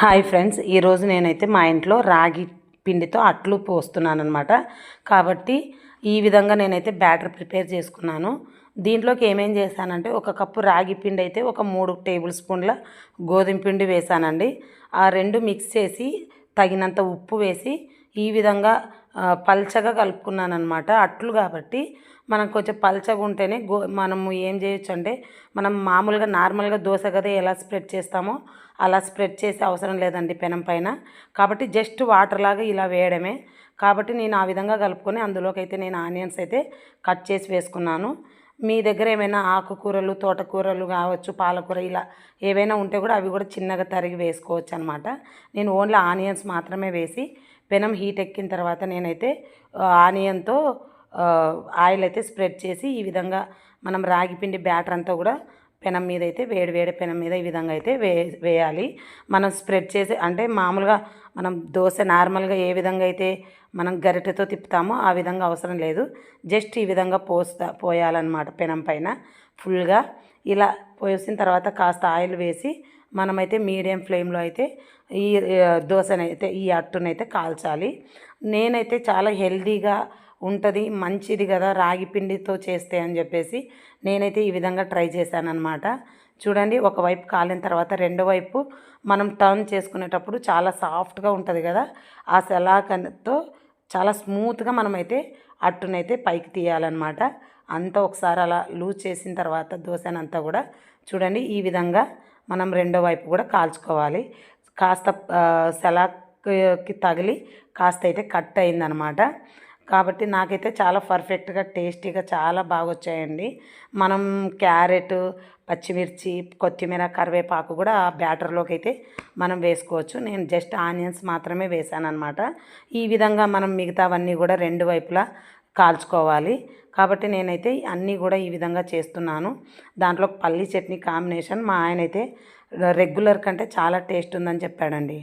Hi friends ఈరోజు నేనైతే మా ఇంట్లో రాగి పిండితో అట్లు పోస్తున్నాను అనమాట కాబట్టి ఈ విధంగా నేనైతే బ్యాటర్ ప్రిపేర్ చేసుకున్నాను. దీంట్లోకి ఏమేం చేశానంటే ఒక కప్పు రాగి పిండి అయితే ఒక మూడు టేబుల్ స్పూన్ల గోధుమ పిండి వేసానండి ఆ రెండు మిక్స్ చేసి తగినంత ఉప్పు వేసి ఈ విధంగా పల్చగా కలుపుకున్నాను అనమాట అట్లు కాబట్టి మనం కొంచెం పల్చగా ఉంటేనే గో మనము ఏం చేయొచ్చు అంటే మనం మామూలుగా నార్మల్గా దోశ కదా ఎలా స్ప్రెడ్ చేస్తామో అలా స్ప్రెడ్ చేసే అవసరం లేదండి పెనం పైన. కాబట్టి జస్ట్ వాటర్ లాగా ఇలా వేయడమే. కాబట్టి నేను ఆ విధంగా కలుపుకొని అందులోకి అయితే నేను ఆనియన్స్ అయితే కట్ చేసి వేసుకున్నాను. మీ దగ్గర ఏమైనా ఆకుకూరలు తోటకూరలు కావచ్చు పాలకూర ఇలా ఏవైనా ఉంటే కూడా అవి కూడా చిన్నగా తరిగి వేసుకోవచ్చు అనమాట నేను ఓన్లీ ఆనియన్స్ మాత్రమే వేసి పెనం హీట్ ఎక్కిన తర్వాత నేనైతే ఆనియన్తో ఆయిల్ అయితే స్ప్రెడ్ చేసి ఈ విధంగా మనం రాగి పిండి బ్యాటర్ అంతా కూడా పెనం మీద అయితే వేడి వేడి పెనం మీద ఈ విధంగా అయితే వే వేయాలి. మనం స్ప్రెడ్ చేసి అంటే మామూలుగా మనం దోశ నార్మల్గా ఏ విధంగా అయితే మనం గరిటెతో తిప్పుతామో ఆ విధంగా అవసరం లేదు. జస్ట్ ఈ విధంగా పోస్తా పోయాలన్నమాట పెనం పైన. ఫుల్గా ఇలా పోసిన తర్వాత కాస్త ఆయిల్ వేసి మనమైతే మీడియం ఫ్లేమ్లో అయితే ఈ దోశనైతే ఈ అట్టునైతే కాల్చాలి. నేనైతే చాలా హెల్దీగా ఉంటుంది మంచిది కదా రాగి పిండితో చేస్తే అని చెప్పేసి నేనైతే ఈ విధంగా ట్రై చేశాను అనమాట చూడండి ఒకవైపు కాలిన తర్వాత రెండో వైపు మనం టర్న్ చేసుకునేటప్పుడు చాలా సాఫ్ట్గా ఉంటుంది కదా. ఆ సెలాకతో చాలా స్మూత్గా మనమైతే అట్టునైతే పైకి తీయాలన్నమాట. అంతా ఒకసారి అలా లూజ్ చేసిన తర్వాత దోశనంతా కూడా చూడండి ఈ విధంగా మనం రెండో వైపు కూడా కాల్చుకోవాలి. కాస్త ఆ, సెలాక్కి తగిలి కాస్త అయితే కట్ అయిందనమాట కాబట్టి నాకైతే చాలా పర్ఫెక్ట్గా టేస్టీగా చాలా బాగా వచ్చాయండి మనం క్యారెట్ పచ్చిమిర్చి కొత్తిమీర కరివేపాకు కూడా ఆ బ్యాటర్లోకి అయితే మనం వేసుకోవచ్చు. నేను జస్ట్ ఆనియన్స్ మాత్రమే వేసాను ఈ విధంగా మనం మిగతావన్నీ కూడా రెండు వైపులా కాల్చుకోవాలి. కాబట్టి నేనైతే అన్నీ కూడా ఈ విధంగా చేస్తున్నాను. దాంట్లో పల్లి చట్నీ కాంబినేషన్ మా ఆయన అయితే రెగ్యులర్ కంటే చాలా టేస్ట్ ఉందని చెప్పాడండి.